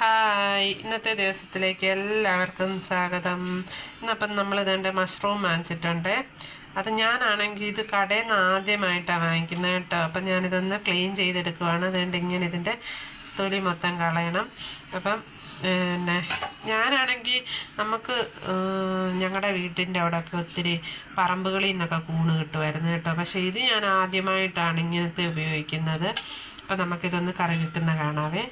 Hi. ഇന്നത്തെ ദിവസത്തിലേക്ക് എല്ലാവർക്കും സ്വാഗതം. ഇന്നപ്പം നമ്മൾ ഇതേണ്ട മഷ്റൂം വാങ്ങിച്ചിട്ടുണ്ട്. അത് ഞാനാണെങ്കിൽ ഇത് കടയിൽ നിന്ന് ആദ്യമായിട്ടാണ് വാങ്ങിക്കുന്നത് കേട്ടോ. അപ്പം ഞാനിതൊന്ന് ക്ലീൻ ചെയ്തെടുക്കുവാണ്. അതുകൊണ്ട് ഇങ്ങനെ ഇതിന്റെ തൊലി മൊത്തം കളയണം. അപ്പം പിന്നെ ഞാനാണെങ്കിൽ നമുക്ക് ഞങ്ങളുടെ വീട്ടിന്റെ അവിടെയൊക്കെ ഒത്തിരി പറമ്പുകളിൽ നിന്നൊക്കെ കൂണ് കിട്ടുമായിരുന്നു കേട്ടോ. പക്ഷേ ഇത് ഞാൻ ആദ്യമായിട്ടാണ് ഇങ്ങനത്തെ ഉപയോഗിക്കുന്നത്. അപ്പം നമുക്കിതൊന്ന് കറി വെക്കുന്ന കാണാവേ.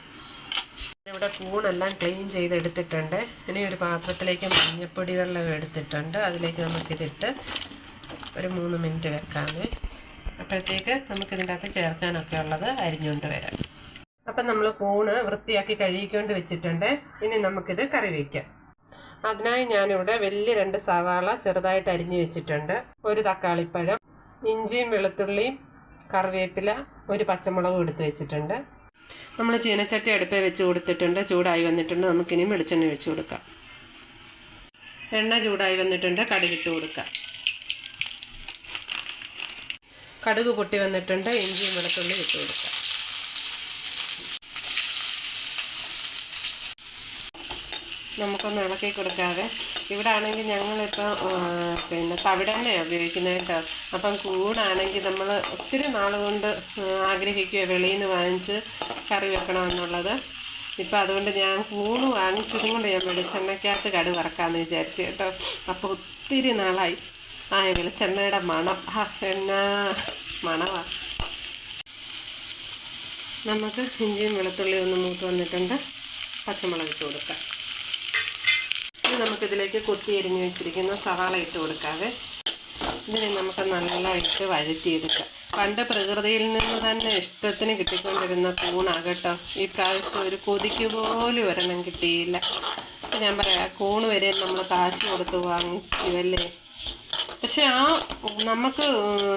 ഇവിടെ കൂണെല്ലാം ക്ലീൻ ചെയ്തെടുത്തിട്ടുണ്ട്. ഇനി ഒരു പാത്രത്തിലേക്ക് മഞ്ഞപ്പൊടി വെള്ളം എടുത്തിട്ടുണ്ട്. അതിലേക്ക് നമുക്കിതിട്ട് ഒരു മൂന്ന് മിനിറ്റ് വെക്കാമേ. അപ്പോഴത്തേക്ക് നമുക്കിതിന്റെ അകത്ത് ചേർക്കാനൊക്കെ ഉള്ളത് അരിഞ്ഞുകൊണ്ട് വരാം. അപ്പം നമ്മൾ കൂണ് വൃത്തിയാക്കി കഴുകിക്കൊണ്ട് വെച്ചിട്ടുണ്ട്. ഇനി നമുക്കിത് കറി വയ്ക്കാം അതിനായി ഞാനിവിടെ വലിയ രണ്ട് സവാള ചെറുതായിട്ട് അരിഞ്ഞു വെച്ചിട്ടുണ്ട്. ഒരു തക്കാളിപ്പഴം ഇഞ്ചിയും വെളുത്തുള്ളിയും കറിവേപ്പില ഒരു പച്ചമുളകും എടുത്ത് വെച്ചിട്ടുണ്ട്. നമ്മൾ ചീനച്ചട്ടി അടുപ്പേ വെച്ച് കൊടുത്തിട്ടുണ്ട് ചൂടായി വന്നിട്ടുണ്ട്. നമുക്കിനി വെളിച്ചെണ്ണ വെച്ച് കൊടുക്കാം. എണ്ണ ചൂടായി വന്നിട്ടുണ്ട് കടുകിട്ട് കൊടുക്കാം. കടുക് പൊട്ടി വന്നിട്ടുണ്ട് ഇഞ്ചിയും വെളുത്തുള്ളി ഇട്ട് കൊടുക്കാം. നമുക്കൊന്ന് ഇളക്കി കൊടുക്കാതെ ഇവിടെ ആണെങ്കിൽ ഞങ്ങളിപ്പോൾ പിന്നെ തവിടെണ്ണയാണ് ഉപയോഗിക്കുന്നത് കേട്ടോ അപ്പം കൂടാണെങ്കിൽ നമ്മൾ ഒത്തിരി നാൾ കൊണ്ട് ആഗ്രഹിക്കുക വെളിയിൽ നിന്ന് വാങ്ങിച്ച് കറി വെക്കണമെന്നുള്ളത്. ഇപ്പം അതുകൊണ്ട് ഞാൻ കൂണ് വാങ്ങിച്ചതും കൊണ്ട് ഞാൻ വെളിച്ചെണ്ണയ്ക്കകത്ത് കടു വറക്കാമെന്ന് വിചാരിച്ചു കേട്ടോ. അപ്പോൾ ഒത്തിരി നാളായി. ആ വെളിച്ചെണ്ണയുടെ മണം. എന്നാ മണമാണ് നമുക്ക് ഇഞ്ചിയും വെളുത്തുള്ളിയും ഒന്ന് മൂത്ത് വന്നിട്ടുണ്ട്. പച്ചമുളക് ഇട്ട് കൊടുക്കാം. ഇനി നമുക്കിതിലേക്ക് കൊത്തി എരിഞ്ഞു വെച്ചിരിക്കുന്ന സവാള ഇട്ട് കൊടുക്കാതെ ഇതിനെ നമുക്ക് നല്ലതായിട്ട് വഴറ്റിയെടുക്കാം. പണ്ട് പ്രകൃതിയിൽ നിന്ന് തന്നെ ഇഷ്ടത്തിന് കിട്ടിക്കൊണ്ടിരുന്ന കൂണാകട്ടോ. ഈ പ്രാവശ്യം ഒരു കൊതിക്ക് പോലും ഒരെണ്ണം കിട്ടിയില്ല. ഞാൻ പറയാം കൂണ് വരെ നമ്മൾ കാശ് കൊടുത്ത് വാങ്ങിക്കുമല്ലേ പക്ഷെ ആ നമുക്ക്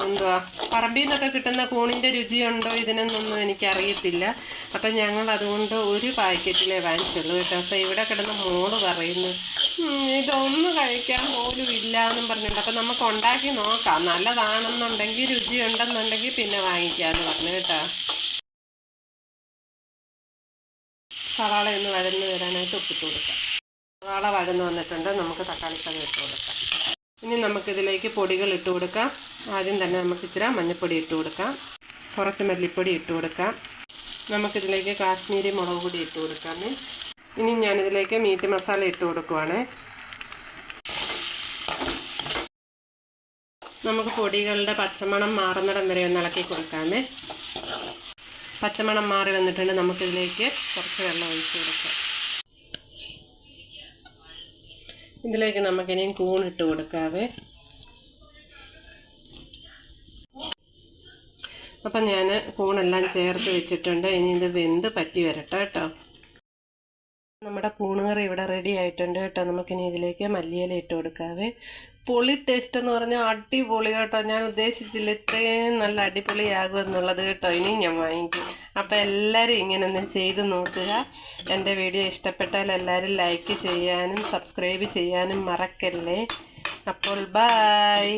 എന്തുവാ പറമ്പിൽ നിന്നൊക്കെ കിട്ടുന്ന കൂണിന്റെ രുചിയുണ്ടോ ഇതിനൊന്നും എനിക്കറിയത്തില്ല. അപ്പം ഞങ്ങൾ അതുകൊണ്ട് ഒരു പാക്കറ്റിലേ വാങ്ങിച്ചുള്ളൂ കേട്ടോ. അപ്പം ഇവിടെ കിടന്ന് മോൾ പറയുന്നു ഇതൊന്നും കഴിക്കാൻ പോലും ഇല്ല എന്നും പറഞ്ഞിട്ടുണ്ട് അപ്പം നമുക്ക് ഉണ്ടാക്കി നോക്കാം. നല്ലതാണെന്നുണ്ടെങ്കിൽ രുചിയുണ്ടെന്നുണ്ടെങ്കിൽ പിന്നെ വാങ്ങിക്കാമെന്ന് പറഞ്ഞു കേട്ടോ. സവാള ഒന്ന് വഴന്ന് വരാനായിട്ട് ഒപ്പിച്ചു കൊടുക്കാം. സവാള വഴന്ന് വന്നിട്ടുണ്ട്. നമുക്ക് തക്കാളിപ്പഴം ഇട്ട് കൊടുക്കാം. ഇനി നമുക്കിതിലേക്ക് പൊടികൾ ഇട്ട് കൊടുക്കാം. ആദ്യം തന്നെ നമുക്ക് ഇച്ചിരി മഞ്ഞൾപ്പൊടി ഇട്ട് കൊടുക്കാം. കുറച്ച് മല്ലിപ്പൊടി ഇട്ട് കൊടുക്കാം. നമുക്കിതിലേക്ക് കാശ്മീരി മുളക് പൊടി ഇട്ട് കൊടുക്കാമേ ഇനി ഞാനിതിലേക്ക് മീറ്റ് മസാല ഇട്ട് കൊടുക്കുവാണ്. നമുക്ക് പൊടികളുടെ പച്ചമണം മാറുന്നിടം വരെ ഒന്ന് ഇളക്കി കൊടുക്കാമേ പച്ചമണം മാറി വന്നിട്ടുണ്ട്. നമുക്കിതിലേക്ക് കുറച്ച് വെള്ളം ഒഴിച്ച് കൊടുക്കാം. ഇതിലേക്ക് നമുക്കിനിയും കൂണിട്ട് കൊടുക്കാവേ. അപ്പം ഞാൻ കൂണെല്ലാം ചേർത്ത് വെച്ചിട്ടുണ്ട്. ഇനി ഇത് വെന്ത് പറ്റി വരട്ടെ കേട്ടോ. ആയിട്ടുണ്ട് കേട്ടോ. നമുക്കിനി ഇതിലേക്ക് മല്ലിയില ഇട്ട് കൊടുക്കാവേ. പൊളി ടേസ്റ്റ് എന്ന് പറഞ്ഞാൽ അടിപൊളി കേട്ടോ. ഞാൻ ഉദ്ദേശിച്ചില്ല ഇത്രയും നല്ല അടിപൊളിയാകും എന്നുള്ളത് കേട്ടോ. ഇനിയും ഞാൻ വാങ്ങിക്കും. അപ്പോൾ എല്ലാവരും ഇങ്ങനെ ഒന്ന് ചെയ്ത് നോക്കുക. എന്റെ വീഡിയോ ഇഷ്ടപ്പെട്ടാൽ എല്ലാവരും ലൈക്ക് ചെയ്യാനും സബ്സ്ക്രൈബ് ചെയ്യാനും മറക്കല്ലേ. അപ്പോൾ ബായ്